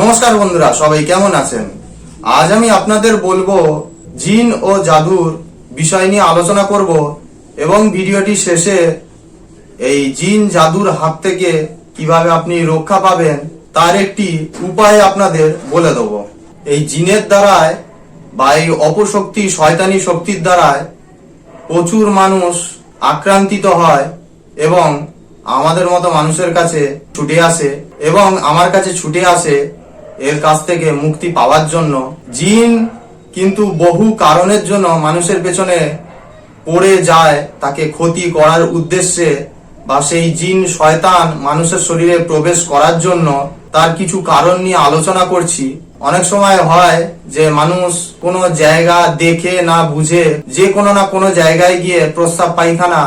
নমস্কার বন্ধুরা, সবাই কেমন আছেন? আজ আমি আপনাদের বলব জিন ও জাদুর বিষয় নিয়ে আলোচনা করব এবং ভিডিওটি শেষে এই জিন জাদুর হাত থেকে কীভাবে আপনি রক্ষা পাবেন তার একটি উপায় আপনাদের বলে দেব। এই জিনের দ্বারায় বা এই অপশক্তি, শয়তানি শক্তির দ্বারায় প্রচুর মানুষ আক্রান্তিত হয় এবং আমাদের মতো মানুষের কাছে ছুটে আসে এবং আমার কাছে ছুটে আসে এর কাছ থেকে মুক্তি পাওয়ার জন্য। জিন কিন্তু বহু কারণের জন্য মানুষের পেছনে পড়ে যায়, তাকে ক্ষতি করার উদ্দেশ্যে বা সেই জিন শয়তান মানুষের শরীরে প্রবেশ করার জন্য তার কিছু কারণ নিয়ে আলোচনা করছি। অনেক সময় হয় যে মানুষ কোনো জায়গা দেখে না বুঝে, যে কোনো না কোনো জায়গায় গিয়ে প্রস্তাব পায়খানা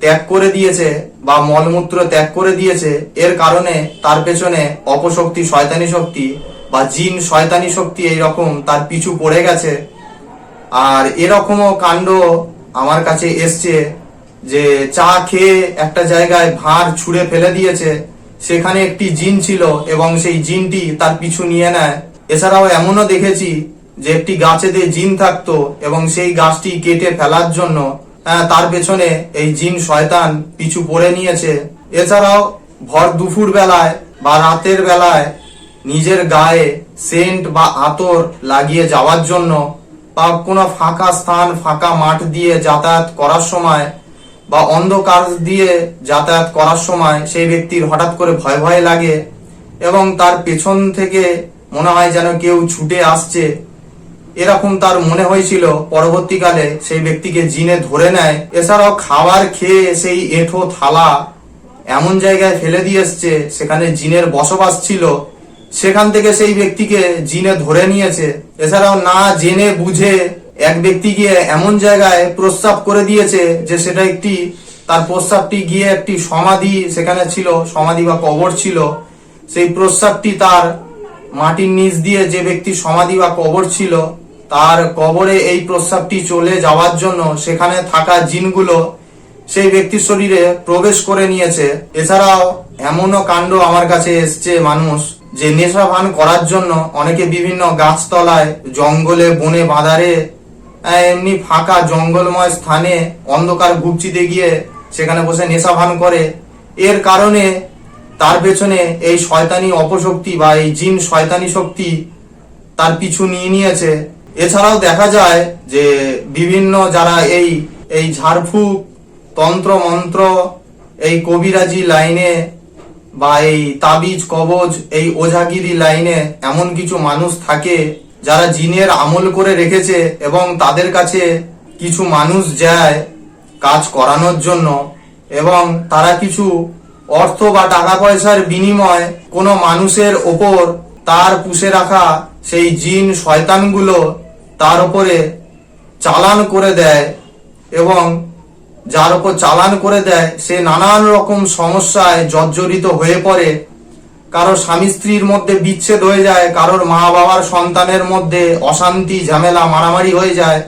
ত্যাগ করে দিয়েছে। বা মলমূত্র ত্যাগ করে দিয়েছে, এর কারণে তার পেছনে অপশক্তি শয়তানি শক্তি বা জিন শয়তানি শক্তি এইরকম তার পিছু পড়ে গেছে। আর এরকমও কাণ্ড আমার কাছে এসছে যে চা খেয়ে একটা জায়গায় ভাঁড় ছুঁড়ে ফেলে দিয়েছে, সেখানে একটি জিন ছিল এবং সেই জিনটি তার পিছু নিয়ে নেয়। এছাড়াও এমনও দেখেছি যে একটি গাছেতে জিন থাকতো এবং সেই গাছটি কেটে ফেলার জন্য তার পেছনে এই জিন শয়তান পিছু পড়ে নিয়েছে। এছাড়াও ভর দুপুর বেলায় বা রাতের বেলায় নিজের গায়ে সেন্ট বা আতর লাগিয়ে যাওয়ার জন্য বা কোনো ফাঁকা স্থান, ফাঁকা মাঠ দিয়ে যাতায়াত করার সময় বা অন্ধকার দিয়ে যাতায়াত করার সময় সেই ব্যক্তির হঠাৎ করে ভয় ভয় লাগে এবং তার পেছন থেকে মনে হয় যেন কেউ ছুটে আসছে। এরকম তার মনে হয়েছিল। পরবর্তীকালে সেই ব্যক্তিকে জিনে ধরে নেয়। এছাড়াও খাবার খেয়ে সেই এঁঠো থালা এমন জায়গায় ফেলে দিয়ে এসছে, সেখানে জিনের বসবাস ছিল। সেখান থেকে সেই ব্যক্তিকে জিনে ধরে নিয়েছে। এছাড়াও না জেনে বুঝে এক ব্যক্তি গিয়ে এমন জায়গায় প্রস্তাব করে দিয়েছে যে সেটা একটি, তার প্রস্তাবটি গিয়ে একটি সমাধি সেখানে ছিল, সমাধি বা কবর ছিল। সেই প্রস্তাবটি তার মাটির নিচ দিয়ে যে ব্যক্তি সমাধি বা কবর ছিল তার কবরে এই প্রস্তাবটি চলে যাওয়ার জন্য সেখানে থাকা জিনগুলো সেই ব্যক্তির শরীরে প্রবেশ করে নিয়েছে। এছাড়াও এমনও কাণ্ড আমার কাছে এসছে মানুষ, যে নেশা ভান করার জন্য অনেকে বিভিন্ন গাছতলায়, জঙ্গলে বনে বাঁধারে এমনি ফাঁকা জঙ্গলময় স্থানে অন্ধকার গুপচিতে গিয়ে সেখানে বসে নেশা ভান করে। এর কারণে তার পেছনে এই শয়তানি অপশক্তি বা এই জিন শয়তানি শক্তি তার পিছু নিয়ে নিয়েছে। এছাড়াও দেখা যায় যে বিভিন্ন যারা এই এই ঝাড়ফুঁক, তন্ত্র মন্ত্র, এই কবিরাজি লাইনে বা এই তাবিজ, কবজ, এই ওঝাগিরি লাইনে এমন কিছু মানুষ থাকে যারা জিনের আমল করে রেখেছে এবং তাদের কাছে কিছু মানুষ যায় কাজ করানোর জন্য এবং তারা কিছু অর্থ বা টাকা পয়সার বিনিময় কোনো মানুষের ওপর তার পুষে রাখা সেই জিন, শয়তানগুলো তার উপরে চালান করে দেয় এবং যার উপর চালান করে দেয়, সে নানান রকম সমস্যায় জর্জরিত হয়ে পড়ে। কারও স্বামী স্ত্রীর মধ্যে বিচ্ছেদ হয়ে যায়, কারোর মা বাবার সন্তানের মধ্যে অশান্তি, ঝামেলা, মারামারি হয়ে যায়।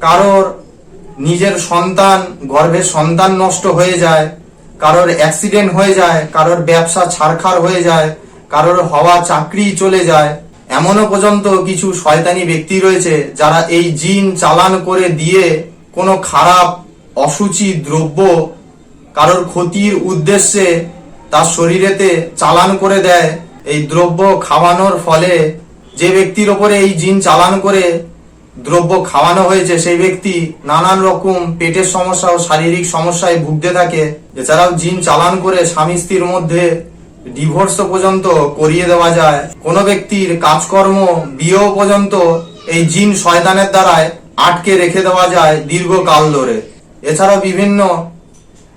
কারোর নিজের সন্তান গর্ভের সন্তান নষ্ট হয়ে যায়, কারোর অ্যাক্সিডেন্ট হয়ে যায়, কারোর ব্যবসা ছাড়খাড় হয়ে যায়, কারোর হওয়া চাকরি চলে যায়। এমনও পর্যন্ত কিছু শয়তানি ব্যক্তি রয়েছে যারা এই জিন চালান করে দিয়ে কোনো খারাপ, অসুচি দ্রব্য কারোর ক্ষতির উদ্দেশ্যে তার শরীরেতে চালান করে দেয়। এই দ্রব্য খাওয়ানোর ফলে যে ব্যক্তির ওপরে এই জিন চালান করে দ্রব্য খাওয়ানো হয়েছে, সেই ব্যক্তি নানান রকম পেটের সমস্যা ও শারীরিক সমস্যায় ভুগতে থাকে। এছাড়াও জিন চালান করে স্বামী স্ত্রীর মধ্যে ডিভোর্স পর্যন্ত করিয়ে দেওয়া যায়। কোনো ব্যক্তির কাজকর্ম, বিয়েও পর্যন্ত এই জিন শয়তানের দ্বারায় আটকে রেখে দেওয়া যায় দীর্ঘকাল ধরে। এছাড়াও বিভিন্ন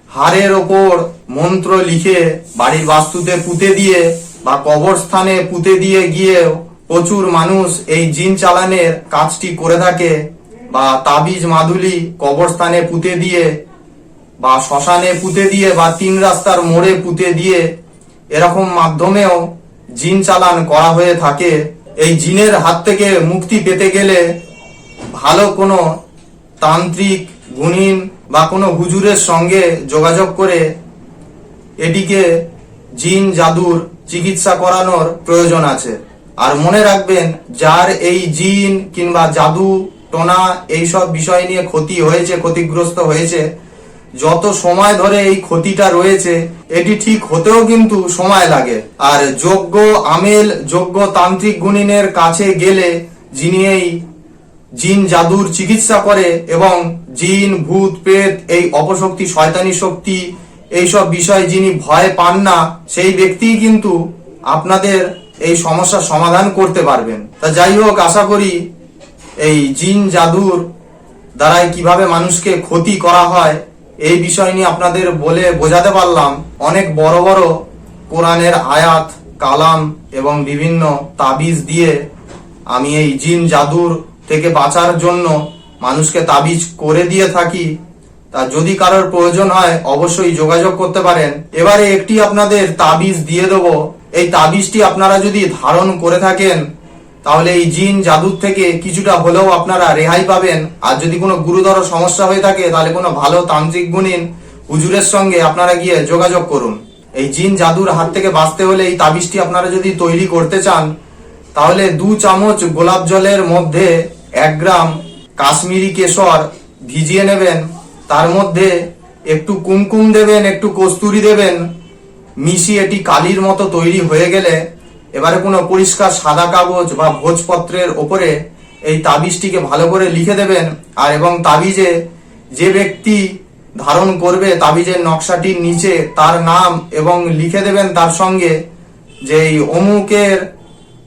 হাড়ের ওপর মন্ত্র লিখে বাড়ির বাস্তুতে পুঁতে দিয়ে বা কবরস্থানে পুঁতে দিয়ে গিয়ে প্রচুর মানুষ এই জিন চালানের কাজটি করে থাকে বা তাবিজ, মাদুলি কবরস্থানে পুঁতে দিয়ে বা শ্মশানে পুঁতে দিয়ে বা তিন রাস্তার মোড়ে পুঁতে দিয়ে এরকম মাধ্যমেও জিন চালান করা হয়ে থাকে। এই জিনের হাত থেকে মুক্তি পেতে গেলে ভালো কোনো তান্ত্রিক গুণিন বা কোনো হুজুরের সঙ্গে যোগাযোগ করে এটিকে জিন জাদুর চিকিৎসা করানোর প্রয়োজন আছে। আর মনে রাখবেন, যার এই জিন কিংবা জাদু, টোনা এইসব বিষয় নিয়ে ক্ষতি হয়েছে, ক্ষতিগ্রস্ত হয়েছে যত সময় ধরে এই ক্ষতিটা রয়েছে, এটি ঠিক হতেও কিন্তু সময় লাগে। আর যোগ্য আমেল, যোগ্য তান্ত্রিক গুণিনের কাছে গেলে যিনি এই জিন জাদুর চিকিৎসা করে এবং জিন, ভূত, প্রেত, এই অপশক্তি, শয়তানি শক্তি, এইসব বিষয় যিনি ভয় পান না, সেই ব্যক্তিই কিন্তু আপনাদের এই সমস্যার সমাধান করতে পারবেন। তা যাই হোক, আশা করি এই জিন জাদুর দ্বারাই কীভাবে মানুষকে ক্ষতি করা হয় এই বিষয় নিয়ে আপনাদের বলে বোঝাতে পারলাম, অনেক বড় বড় কোরআনের আয়াত, কালাম এবং বিভিন্ন তাবিজ দিয়ে আমি এই জিন জাদুর থেকে বাঁচার জন্য মানুষকে তাবিজ করে দিয়ে থাকি। তা যদি কারোর প্রয়োজন হয়, অবশ্যই যোগাযোগ করতে পারেন। এবারে একটি আপনাদের তাবিজ দিয়ে দেবো। এই তাবিজটি আপনারা যদি ধারণ করে থাকেন তাহলে এই জিন জাদুর থেকে কিছুটা হলেও আপনারা রেহাই পাবেন। আর যদি কোনো গুরুতর সমস্যা হয়ে থাকে, তাহলে কোনো ভালো তান্ত্রিক গুণিন হুজুরের সঙ্গে আপনারা গিয়ে যোগাযোগ করুন। এই জিন জাদুর হাত থেকে বাঁচতে হলে এই তাবিজটি আপনারা যদি তৈরি করতে চান, তাহলে দু চামচ গোলাপ জলের মধ্যে এক গ্রাম কাশ্মীরি কেশর ভিজিয়ে নেবেন। তার মধ্যে একটু কুমকুম দেবেন, একটু কস্তুরি দেবেন। মিশিয়ে এটি কালির মতো তৈরি হয়ে গেলে এবারে কোনো পরিষ্কার সাদা কাগজ বা ভোজপত্রের ওপরে এই তাবিজটিকে ভালো করে লিখে দেবেন আর এবং তাবিজে যে ব্যক্তি ধারণ করবে তাবিজের নকশাটির নিচে তার নাম এবং লিখে দেবেন তার সঙ্গে যে এই অমুকের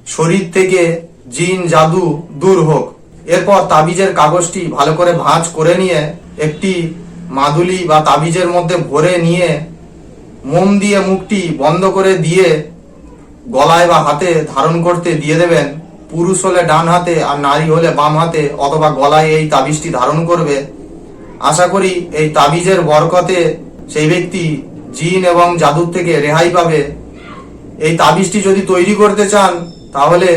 শরীর থেকে জিন, জাদু দূর হোক। এরপর তাবিজের কাগজটি ভালো করে ভাঁজ করে নিয়ে একটি মাদুলি বা তাবিজের মধ্যে ভরে নিয়ে মোম দিয়ে মুখটি বন্ধ করে দিয়ে গলায় বা হাতে ধারণ করতে দিয়ে দেবেন, পুরুষ হলে ডান হাতে আর নারী হলে বাম হাতে, অথবা গলায় এই তাবিজটি ধারণ করবে। আশা করি এই তাবিজের বরকতে সেই ব্যক্তি জিন এবং জাদুর থেকে রেহাই পাবে। এই তাবিজটি যদি তৈরি করতে চান, তাহলে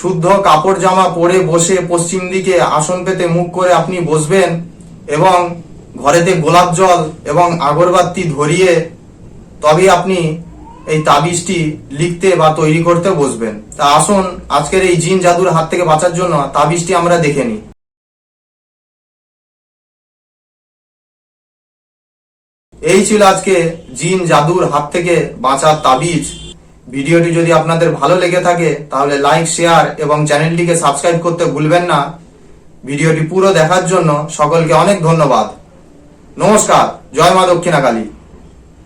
শুদ্ধ কাপড় জামা পরে বসে পশ্চিম দিকে আসন পেতে মুখ করে আপনি বসবেন এবং ঘরেতে গোলাপ জল এবং আগরবাতি ধরিয়ে তবে আপনি এই তাবিজটি লিখতে বা তৈরি করতে বসবেন। তা আসুন, আজকের এই জিন জাদুর হাত থেকে বাঁচার জন্য তাবিজটি আমরা দেখে নিই। এই ছিল আজকে জিন জাদুর হাত থেকে বাঁচার তাবিজ। ভিডিওটি যদি আপনাদের ভালো লেগে থাকে, তাহলে লাইক, শেয়ার এবং চ্যানেলটিকে সাবস্ক্রাইব করতে ভুলবেন না। ভিডিওটি পুরো দেখার জন্য সকলকে অনেক ধন্যবাদ। নমস্কার, জয় মা দক্ষিণা কালী